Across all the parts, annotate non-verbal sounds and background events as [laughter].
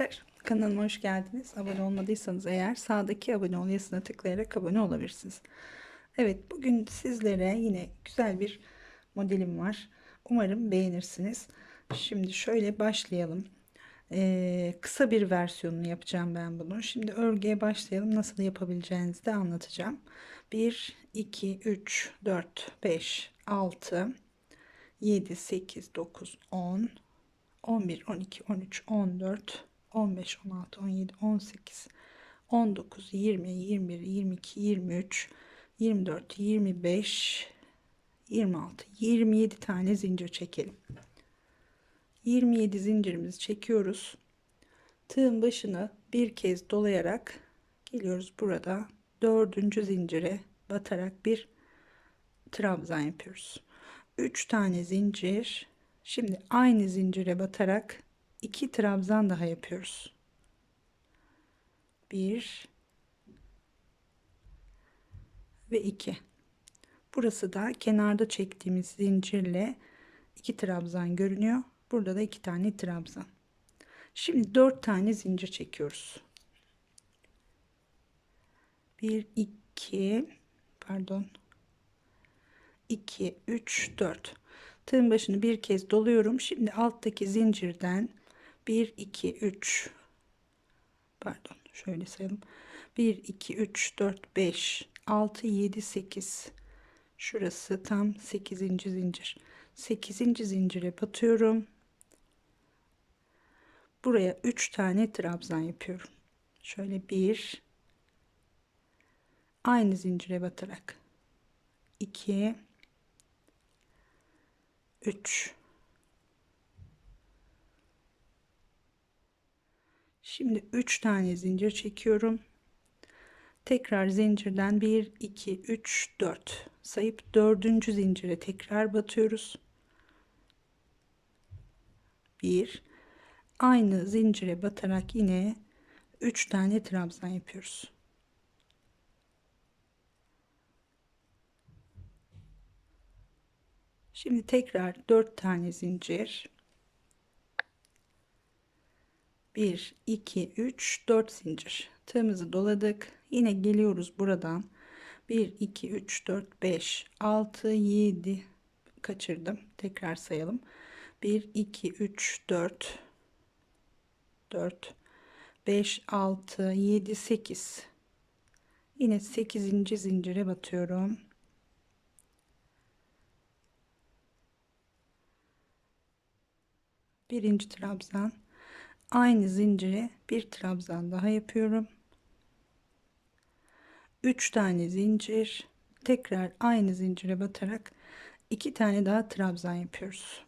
arkadaşlar. Kanalıma hoş geldiniz. Abone olmadıysanız eğer sağdaki abone ol yazısına tıklayarak abone olabilirsiniz. Evet bugün sizlere yine güzel bir modelim var. Umarım beğenirsiniz. Şimdi şöyle başlayalım. Ee, kısa bir versiyonunu yapacağım ben bunu. Şimdi örgüye başlayalım. Nasıl yapabileceğinizi de anlatacağım. 1, 2, 3, 4, 5, 6, 7, 8, 9, 10, 11, 12, 13, 14, 15, 16, 17, 18, 19, 20, 21, 22, 23, 24, 25, 26, 27 tane zincir çekelim. 27 zincirimizi çekiyoruz. Tığın başını bir kez dolayarak geliyoruz burada dördüncü zincire batarak bir trabzan yapıyoruz. 3 tane zincir Şimdi aynı zincire batarak iki trabzan daha yapıyoruz. Bir ve iki. Burası da kenarda çektiğimiz zincirle iki trabzan görünüyor. Burada da iki tane trabzan. Şimdi dört tane zincir çekiyoruz. Bir, iki, pardon. 2, 3, 4 tığın başını bir kez doluyorum şimdi alttaki zincirden 1 2 3 pardon şöyle sayalım. 1 2 3 4 5 6 7 8 şurası tam 8. zincir. 8. zincire batıyorum. Buraya 3 tane trabzan yapıyorum. Şöyle bir aynı zincire batarak 2 3 Şimdi 3 tane zincir çekiyorum. Tekrar zincirden 1 2 3 4 sayıp dördüncü zincire tekrar batıyoruz. 1 aynı zincire batarak yine 3 tane trabzan yapıyoruz. Şimdi tekrar 4 tane zincir. 1 2 3 4 zincir. Tığımızı doladık. Yine geliyoruz buradan. 1 2 3 4 5 6 7 kaçırdım. Tekrar sayalım. 1 2 3 4 4 5 6 7 8 yine 8. zincire batıyorum birinci trabzan aynı zincire bir trabzan daha yapıyorum. 3 tane zincir. Tekrar aynı zincire batarak iki tane daha trabzan yapıyoruz.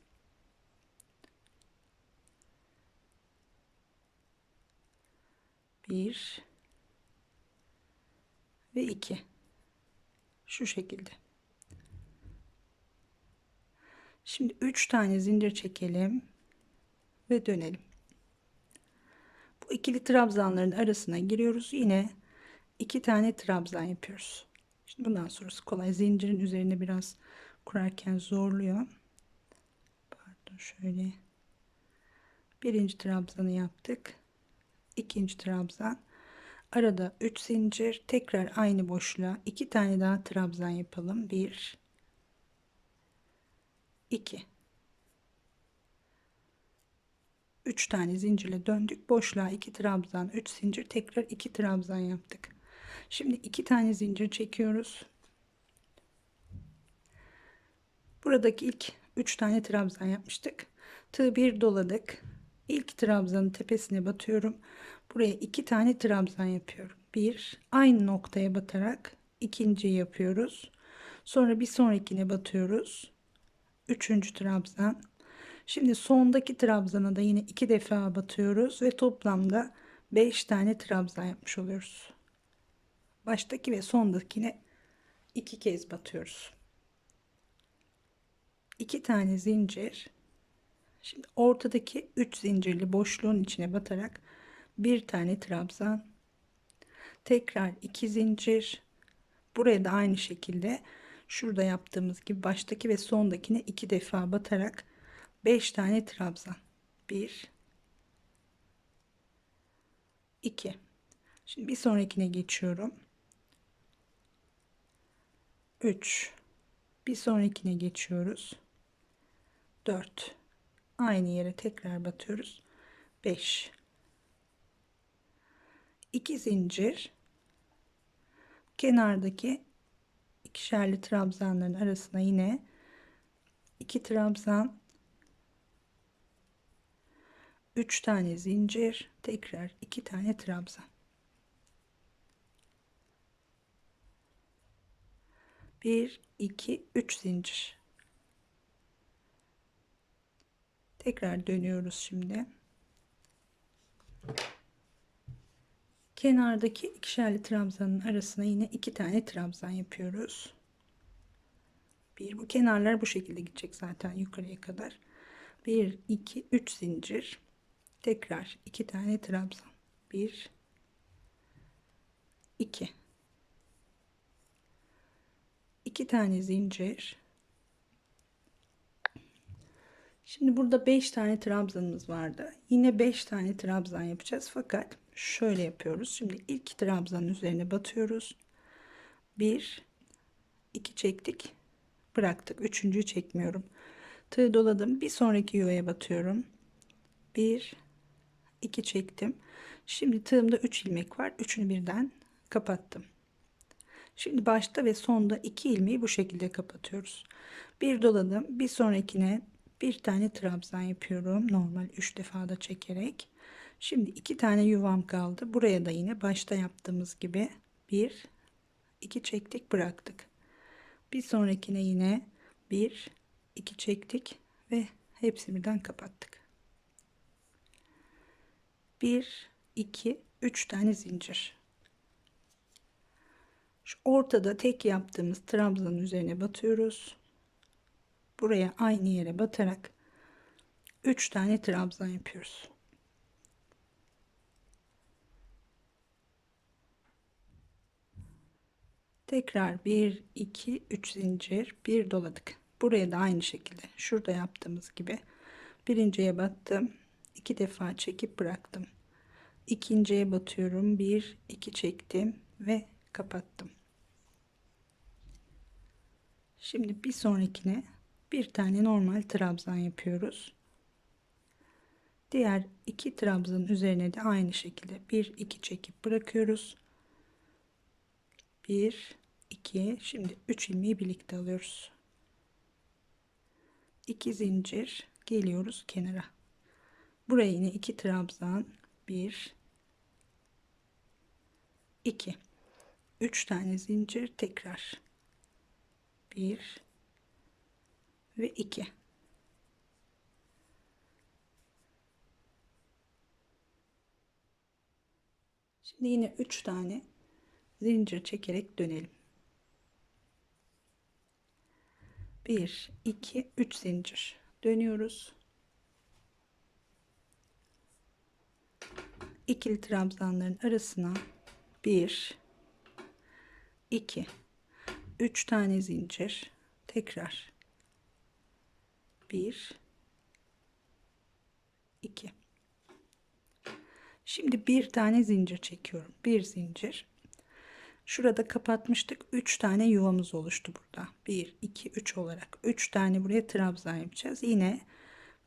Bir ve iki. Şu şekilde. Şimdi üç tane zincir çekelim ve dönelim. Bu ikili trabzanların arasına giriyoruz. Yine iki tane trabzan yapıyoruz. Şimdi bundan sonrası kolay. Zincirin üzerine biraz kurarken zorluyor. Pardon şöyle. Birinci trabzanı yaptık. İkinci trabzan. Arada 3 zincir. Tekrar aynı boşluğa iki tane daha trabzan yapalım. 1 2 3 tane zincirle döndük. Boşluğa 2 trabzan, 3 zincir, tekrar 2 trabzan yaptık. Şimdi 2 tane zincir çekiyoruz. Buradaki ilk 3 tane trabzan yapmıştık. Tığ bir doladık. İlk trabzanın tepesine batıyorum. Buraya 2 tane trabzan yapıyorum. Bir aynı noktaya batarak ikinci yapıyoruz. Sonra bir sonrakine batıyoruz. Üçüncü trabzan Şimdi sondaki trabzana da yine iki defa batıyoruz ve toplamda 5 tane trabzan yapmış oluyoruz. Baştaki ve sondakine iki kez batıyoruz. İki tane zincir. Şimdi ortadaki 3 zincirli boşluğun içine batarak bir tane trabzan. Tekrar iki zincir. Buraya da aynı şekilde şurada yaptığımız gibi baştaki ve sondakine iki defa batarak 5 tane trabzan. 1 2 şimdi bir sonrakine geçiyorum. 3 bir sonrakine geçiyoruz. 4 aynı yere tekrar batıyoruz. 5 2 zincir. Kenardaki ikişerli trabzanların arasına yine 2 trabzan 3 tane zincir tekrar 2 tane trabzan. Bir iki üç zincir. Tekrar dönüyoruz şimdi. Kenardaki ikişerli trabzanın arasına yine iki tane trabzan yapıyoruz. Bir bu kenarlar bu şekilde gidecek zaten yukarıya kadar. 1 2 3 zincir tekrar iki tane trabzan 1 2 2 tane zincir. Şimdi burada 5 tane trabzanımız vardı. Yine 5 tane trabzan yapacağız. Fakat şöyle yapıyoruz. Şimdi ilk trabzanın üzerine batıyoruz. 1 2 çektik. Bıraktık. Üçüncüyü çekmiyorum. Tığ doladım. Bir sonraki yuvaya batıyorum. 1 2 çektim. Şimdi tığımda 3 ilmek var. Üçünü birden kapattım. Şimdi başta ve sonda 2 ilmeği bu şekilde kapatıyoruz. Bir doladım bir sonrakine bir tane trabzan yapıyorum. Normal 3 defa da çekerek. Şimdi iki tane yuvam kaldı. Buraya da yine başta yaptığımız gibi bir iki çektik bıraktık. Bir sonrakine yine bir iki çektik ve hepsini birden kapattık 1 2 3 tane zincir. Şu ortada tek yaptığımız trabzanın üzerine batıyoruz. Buraya aynı yere batarak 3 tane trabzan yapıyoruz. Tekrar 1 2 3 zincir bir doladık. Buraya da aynı şekilde şurada yaptığımız gibi birinciye battım iki defa çekip bıraktım. İkinciye batıyorum bir iki çektim ve kapattım. Şimdi bir sonrakine bir tane normal trabzan yapıyoruz. Diğer iki trabzanın üzerine de aynı şekilde bir iki çekip bırakıyoruz. 1 2 şimdi 3 ilmeği birlikte alıyoruz. 2 zincir geliyoruz kenara buraya yine 2 trabzan. 1 2 3 tane zincir tekrar. 1 ve 2 Şimdi yine 3 tane zincir çekerek dönelim. 1 2 3 zincir. Dönüyoruz. İkili trabzanların arasına 1 2 3 tane zincir tekrar 1 2 Şimdi bir tane zincir çekiyorum. Bir zincir. Şurada kapatmıştık. 3 tane yuvamız oluştu burada. 1 2 3 olarak 3 tane buraya trabzan yapacağız. Yine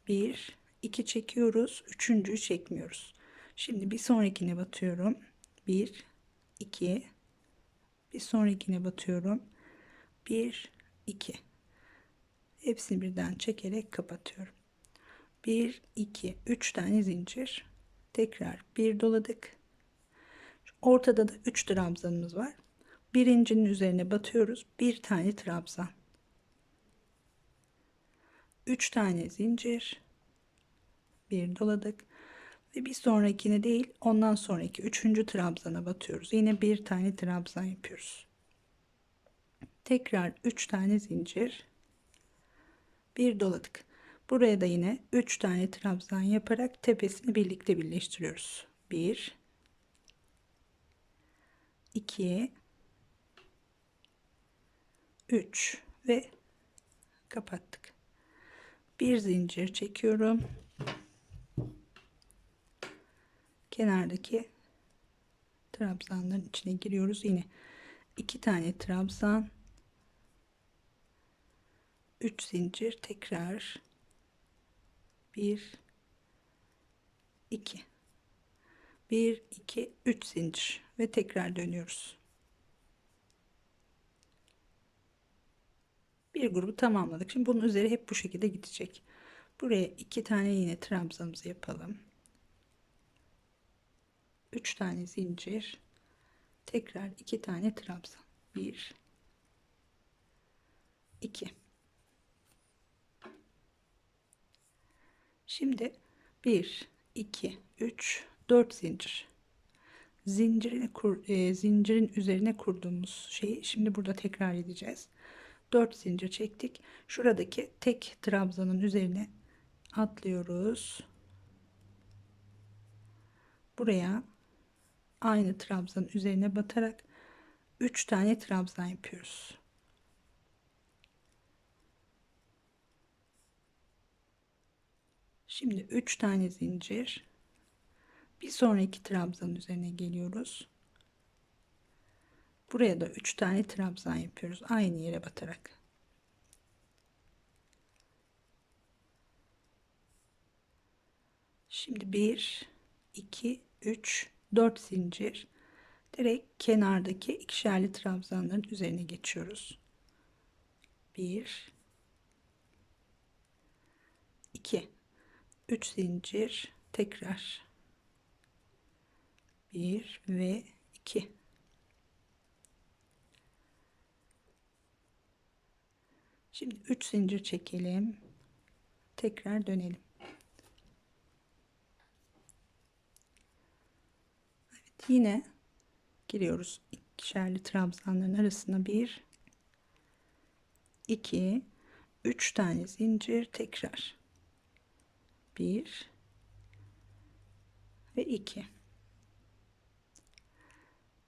1 2 çekiyoruz. Üçüncüyü çekmiyoruz. Şimdi bir sonrakine batıyorum. 1 2 bir sonrakine batıyorum. 1 2 hepsini birden çekerek kapatıyorum. 1 2 3 tane zincir. Tekrar bir doladık. Ortada da 3 trabzanımız var. Birincinin üzerine batıyoruz. Bir tane trabzan. 3 tane zincir. Bir doladık ve bir sonrakine değil ondan sonraki üçüncü trabzana batıyoruz. Yine bir tane trabzan yapıyoruz. Tekrar üç tane zincir. Bir doladık. Buraya da yine üç tane trabzan yaparak tepesini birlikte birleştiriyoruz. 1 2 3 ve kapattık. Bir zincir çekiyorum kenardaki trabzanların içine giriyoruz. Yine iki tane trabzan 3 zincir tekrar 1 2 1 2 3 zincir ve tekrar dönüyoruz. Bir grubu tamamladık. Şimdi bunun üzeri hep bu şekilde gidecek. Buraya iki tane yine trabzanımızı yapalım 3 tane zincir tekrar iki tane trabzan. 1 2 şimdi 1 2 3 4 zincir. Zincirini kur, e, zincirin üzerine kurduğumuz şeyi şimdi burada tekrar edeceğiz. 4 zincir çektik. Şuradaki tek trabzanın üzerine atlıyoruz. Buraya aynı trabzanın üzerine batarak 3 tane trabzan yapıyoruz. Şimdi 3 tane zincir. Bir sonraki trabzanın üzerine geliyoruz. Buraya da 3 tane trabzan yapıyoruz aynı yere batarak. Şimdi 1 2 3 4 zincir direkt kenardaki ikişerli trabzanların üzerine geçiyoruz. 1 2 3 zincir tekrar 1 ve 2 Şimdi 3 zincir çekelim. Tekrar dönelim. Yine giriyoruz ikişerli trabzanların arasına. Bir iki üç tane zincir tekrar. Bir ve iki.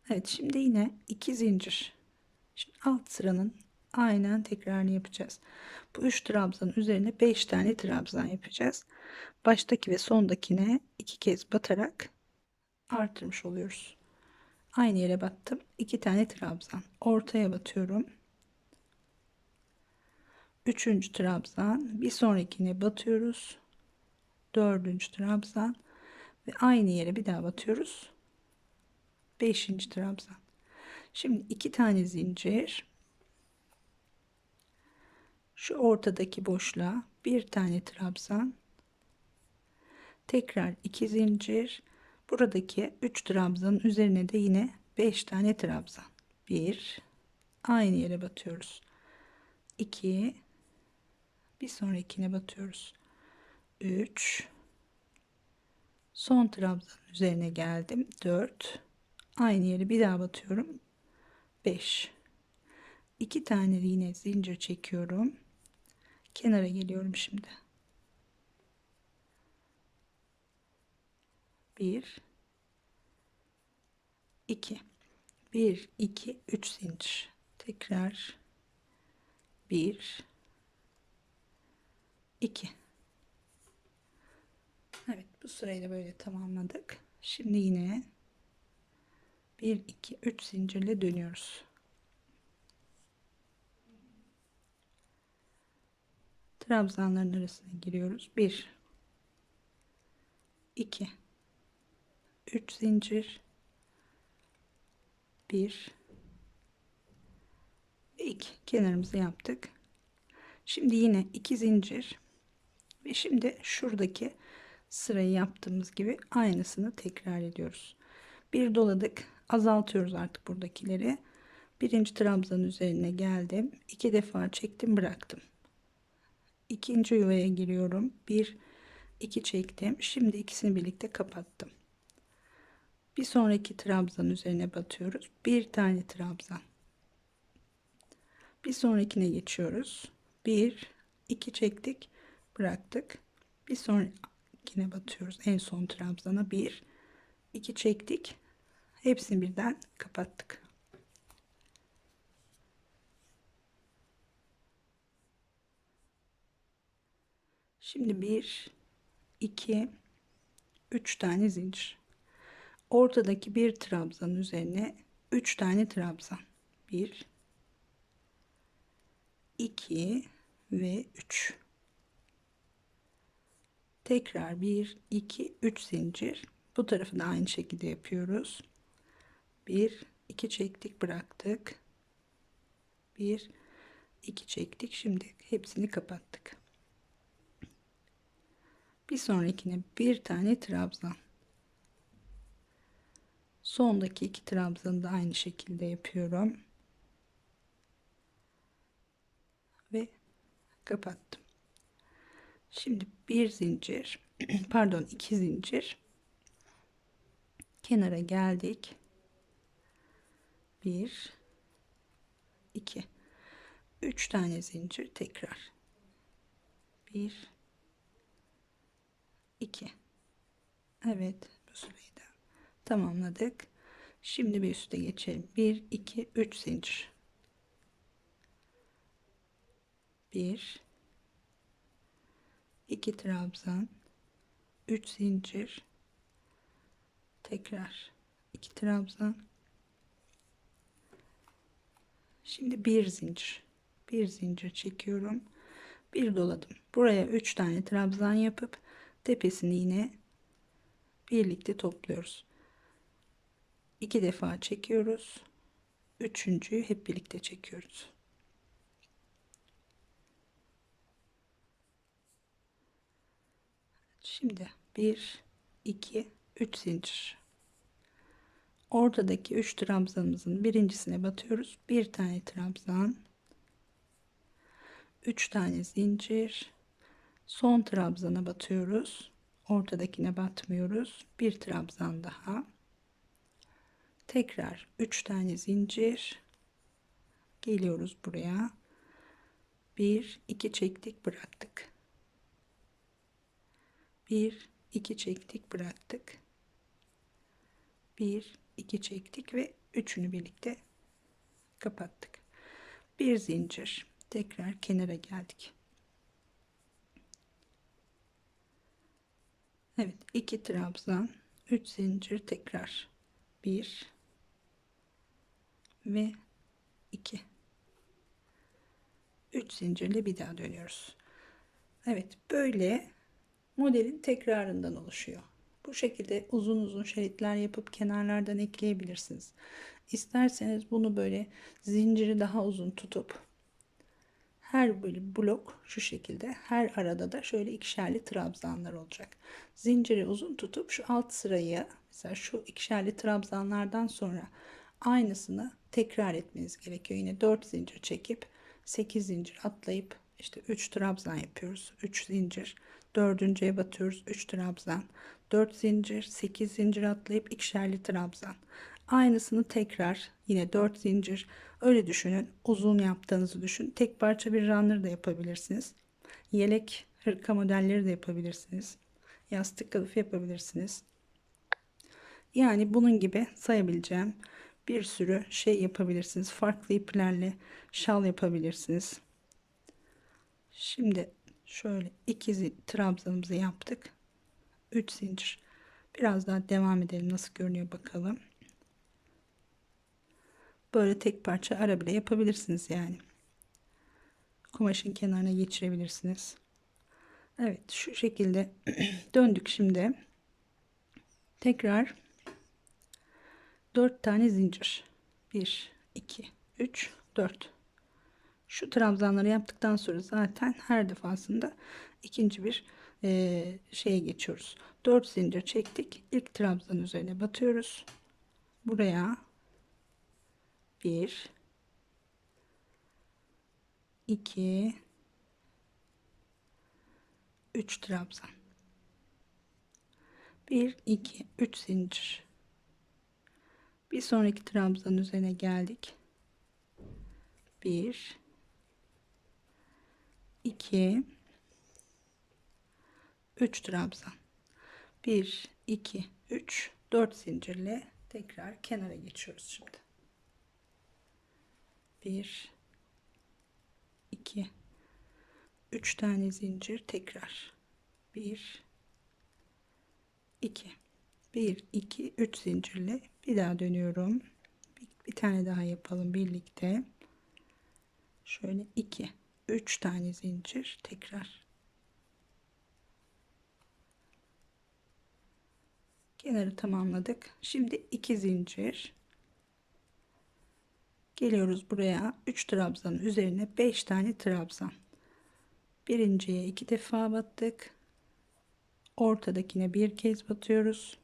Evet şimdi yine iki zincir. Şimdi alt sıranın aynen tekrarını yapacağız. Bu üç trabzanın üzerine beş tane trabzan yapacağız. Baştaki ve sondakine iki kez batarak artırmış oluyoruz. Aynı yere battım. iki tane trabzan. Ortaya batıyorum. Üçüncü trabzan. Bir sonrakine batıyoruz. Dördüncü trabzan. Ve aynı yere bir daha batıyoruz. Beşinci trabzan. Şimdi iki tane zincir. Şu ortadaki boşluğa bir tane trabzan. Tekrar iki zincir buradaki 3 trabzanın üzerine de yine 5 tane trabzan. 1 aynı yere batıyoruz. 2 bir sonrakine batıyoruz. 3 son trabzanın üzerine geldim. 4 aynı yere bir daha batıyorum. 5 2 tane yine zincir çekiyorum. Kenara geliyorum şimdi 1 2 1 2 3 zincir. Tekrar. 1 2 Evet bu sırayı da böyle tamamladık. Şimdi yine 1 2 3 zincirle dönüyoruz. Trabzanların arasına giriyoruz. 1 2 3 zincir. 1 ve 2 kenarımızı yaptık. Şimdi yine 2 zincir. Ve şimdi şuradaki sırayı yaptığımız gibi aynısını tekrar ediyoruz. Bir doladık. Azaltıyoruz artık buradakileri. Birinci trabzanın üzerine geldim. İki defa çektim bıraktım. İkinci yuvaya giriyorum. Bir iki çektim. Şimdi ikisini birlikte kapattım bir sonraki trabzan üzerine batıyoruz. Bir tane trabzan. Bir sonrakine geçiyoruz. Bir iki çektik bıraktık. Bir sonrakine batıyoruz. En son trabzana bir iki çektik. Hepsini birden kapattık. Şimdi bir iki üç tane zincir ortadaki bir trabzan üzerine 3 tane trabzan. 1 2 ve 3 tekrar 1 2 3 zincir. Bu tarafı da aynı şekilde yapıyoruz. 1 2 çektik bıraktık. 1 2 çektik. Şimdi hepsini kapattık. Bir sonrakine bir tane trabzan sondaki iki trabzanı da aynı şekilde yapıyorum. Ve kapattım. Şimdi bir zincir [clears throat] pardon iki zincir. Kenara geldik. Bir iki. Üç tane zincir tekrar. Bir 2 Evet bu süreyi tamamladık. Şimdi bir üste geçelim. 1 2 3 zincir. 1 2 trabzan 3 zincir. Tekrar 2 trabzan. Şimdi bir zincir. Bir zincir çekiyorum. Bir doladım. Buraya 3 tane trabzan yapıp tepesini yine birlikte topluyoruz. İki defa çekiyoruz. Üçüncüyü hep birlikte çekiyoruz. Şimdi 1 2 3 zincir. Ortadaki 3 trabzanımızın birincisine batıyoruz. Bir tane trabzan. 3 tane zincir son trabzana batıyoruz ortadakine batmıyoruz bir trabzan daha tekrar 3 tane zincir. Geliyoruz buraya. 1 2 çektik bıraktık. 1 2 çektik bıraktık. 1 2 çektik ve üçünü birlikte kapattık. Bir zincir. Tekrar kenara geldik. Evet 2 trabzan 3 zincir tekrar 1 ve 2 3 zincirle bir daha dönüyoruz. Evet böyle modelin tekrarından oluşuyor. Bu şekilde uzun uzun şeritler yapıp kenarlardan ekleyebilirsiniz. İsterseniz bunu böyle zinciri daha uzun tutup her böyle blok şu şekilde her arada da şöyle ikişerli trabzanlar olacak. Zinciri uzun tutup şu alt sırayı mesela şu ikişerli trabzanlardan sonra aynısını tekrar etmeniz gerekiyor. Yine 4 zincir çekip 8 zincir atlayıp işte 3 trabzan yapıyoruz. 3 zincir dördüncüye batıyoruz 3 trabzan 4 zincir 8 zincir atlayıp ikişerli trabzan aynısını tekrar yine 4 zincir Öyle düşünün. Uzun yaptığınızı düşün. Tek parça bir runner da yapabilirsiniz. Yelek, hırka modelleri de yapabilirsiniz. Yastık kılıfı yapabilirsiniz. Yani bunun gibi sayabileceğim bir sürü şey yapabilirsiniz. Farklı iplerle şal yapabilirsiniz. Şimdi şöyle iki trabzanımızı yaptık. 3 zincir. Biraz daha devam edelim. Nasıl görünüyor bakalım. Böyle tek parça ara bile yapabilirsiniz yani. Kumaşın kenarına geçirebilirsiniz. Evet şu şekilde [clears throat] döndük şimdi. Tekrar 4 tane zincir. 1, 2, 3, 4. Şu trabzanları yaptıktan sonra zaten her defasında ikinci bir e, şeye geçiyoruz. 4 zincir çektik. İlk trabzan üzerine batıyoruz. Buraya 1 2 3 trabzan 1 2 3 zincir bir sonraki trabzan üzerine geldik. 1 2 3 trabzan. 1 2 3 4 zincirle tekrar kenara geçiyoruz şimdi. 1 2 3 tane zincir tekrar. 1 2 1 2 3 zincirle bir daha dönüyorum. Bir, bir tane daha yapalım birlikte. Şöyle 2 3 tane zincir tekrar. Kenarı tamamladık. Şimdi 2 zincir. Geliyoruz buraya. 3 trabzan üzerine 5 tane trabzan. Birinciye iki defa battık. Ortadakine bir kez batıyoruz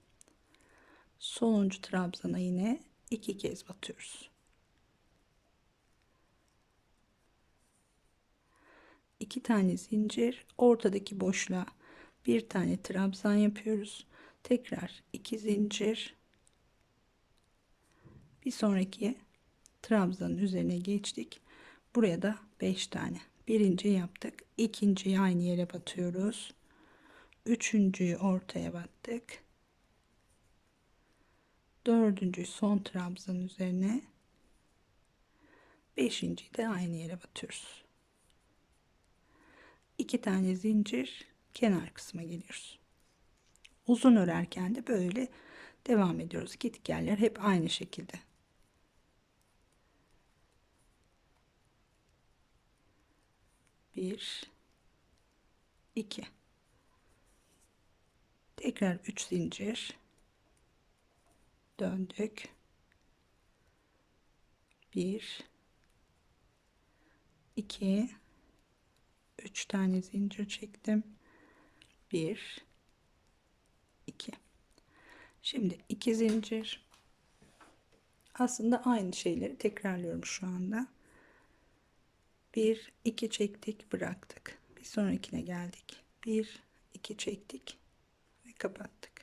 sonuncu trabzana yine iki kez batıyoruz. İki tane zincir ortadaki boşluğa bir tane trabzan yapıyoruz. Tekrar iki zincir. Bir sonraki trabzanın üzerine geçtik. Buraya da 5 tane. Birinci yaptık ikinciyi aynı yere batıyoruz. Üçüncüyü ortaya battık dördüncü son trabzanın üzerine. Beşinciyi de aynı yere batıyoruz. İki tane zincir kenar kısma geliyoruz. Uzun örerken de böyle devam ediyoruz. Gittik yerler hep aynı şekilde. Bir iki. Tekrar 3 zincir döndük. 1 2 3 tane zincir çektim. 1 2 şimdi 2 zincir. Aslında aynı şeyleri tekrarlıyorum şu anda. 1 2 çektik bıraktık. Bir sonrakine geldik. 1 2 çektik ve kapattık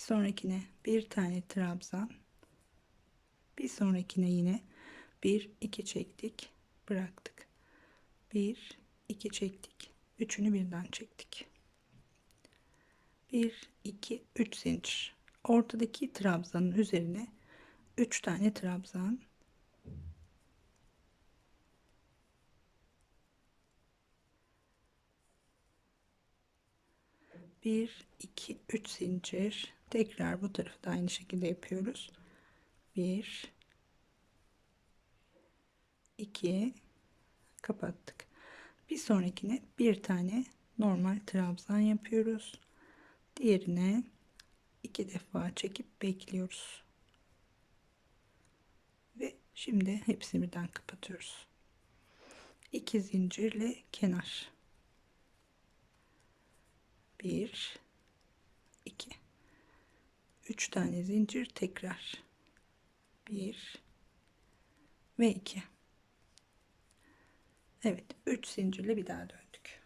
bir sonrakine bir tane trabzan bir sonrakine yine 1 2 çektik bıraktık. 1 2 çektik üçünü birden çektik. 1 2 3 zincir ortadaki trabzanın üzerine 3 tane trabzan. 1 2 3 zincir tekrar bu tarafı da aynı şekilde yapıyoruz. 1 2 kapattık. Bir sonrakine bir tane normal trabzan yapıyoruz. Diğerine iki defa çekip bekliyoruz. Ve şimdi hepsini birden kapatıyoruz. 2 zincirle kenar. 1 2 3 tane zincir tekrar. 1 ve 2 Evet 3 zincirle bir daha döndük.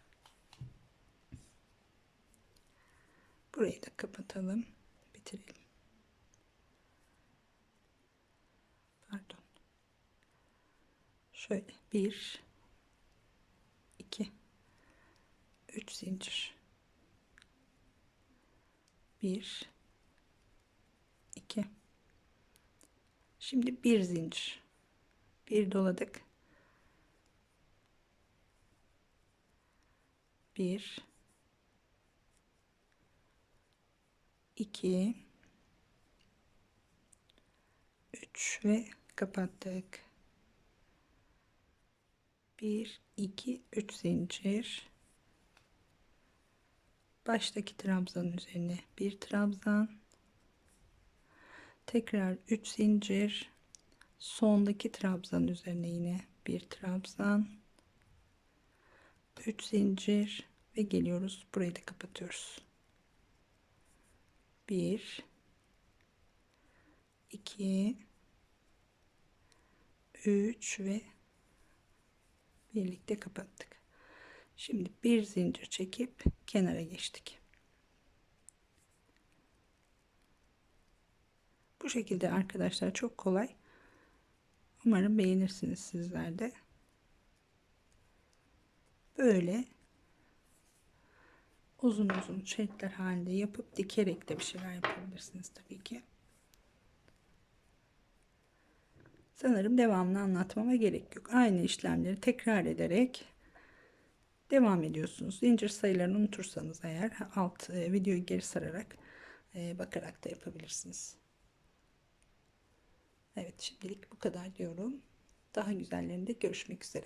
Burayı da kapatalım bitirelim. Pardon. Şöyle 1 2 3 zincir. 1 2 şimdi bir zincir. Bir doladık. 1 2 3 ve kapattık. 1 2 3 zincir. Baştaki trabzanın üzerine bir trabzan tekrar 3 zincir. Sondaki trabzanın üzerine yine bir trabzan. 3 zincir ve geliyoruz. Burayı da kapatıyoruz. 1 2 3 ve birlikte kapattık. Şimdi bir zincir çekip kenara geçtik. Bu şekilde arkadaşlar çok kolay. Umarım beğenirsiniz sizler de. Böyle uzun uzun şeritler halinde yapıp dikerek de bir şeyler yapabilirsiniz tabii ki. Sanırım devamlı anlatmama gerek yok. Aynı işlemleri tekrar ederek devam ediyorsunuz. Zincir sayılarını unutursanız eğer alt e, videoyu geri sararak e, bakarak da yapabilirsiniz. Evet şimdilik bu kadar diyorum. Daha güzellerinde görüşmek üzere.